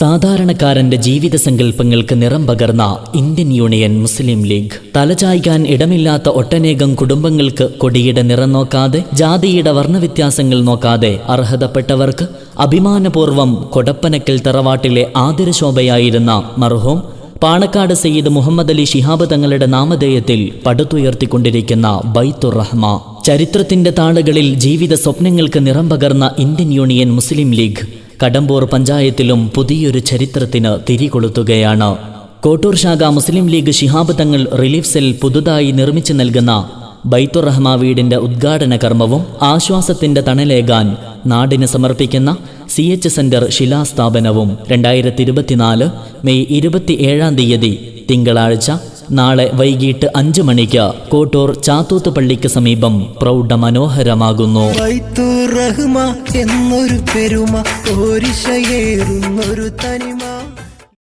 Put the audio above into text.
സാധാരണക്കാരന്റെ ജീവിത സങ്കല്പങ്ങൾക്ക് നിറം പകർന്ന ഇന്ത്യൻ യൂണിയൻ മുസ്ലിം ലീഗ്. തലചായ്ക്കാൻ ഇടമില്ലാത്ത ഒട്ടനേകം കുടുംബങ്ങൾക്ക് കൊടിയുടെ നിറം നോക്കാതെ ജാതിയുടെ വർണവ്യത്യാസങ്ങൾ നോക്കാതെ അർഹതപ്പെട്ടവർക്ക് അഭിമാനപൂർവം കൊടപ്പനക്കൽ തറവാട്ടിലെ ആതിരശോഭയായിരുന്ന മർഹോം പാണക്കാട് സയ്യിദ് മുഹമ്മദ് അലി ഷിഹാബ് തങ്ങളുടെ നാമധേയത്തിൽ പടുത്തുയർത്തിക്കൊണ്ടിരിക്കുന്ന ബൈത്തുർ റഹ്മ. ചരിത്രത്തിന്റെ താളുകളിൽ ജീവിത സ്വപ്നങ്ങൾക്ക് നിറം പകർന്ന Indian union Muslim league Kadambur പഞ്ചായത്തിലും പുതിയൊരു ചരിത്രത്തിന് തിരികൊളുത്തുകയാണ്. കോട്ടൂർ ശാഖ മുസ്ലിം league Shihab Thangal relief cell പുതുതായി നിർമ്മിച്ചു നൽകുന്ന ബൈത്തുറഹ്മ വീടിന്റെ ഉദ്ഘാടന കർമ്മവും ആശ്വാസത്തിന്റെ തണലേകാൻ നാടിന് സമർപ്പിക്കുന്ന സി എച്ച് സെന്റർ ശിലാസ്ഥാപനവും രണ്ടായിരത്തി ഇരുപത്തിനാല് മെയ് ഇരുപത്തി ഏഴാം തീയതി തിങ്കളാഴ്ച നാളെ വൈകിട്ട് അഞ്ച് മണിക്ക് കോട്ടൂർ ചാത്തൂത്ത് പള്ളിക്ക് സമീപം പ്രൗഢ മനോഹരമാകുന്നു എന്നൊരു പെരുമ തനിമ.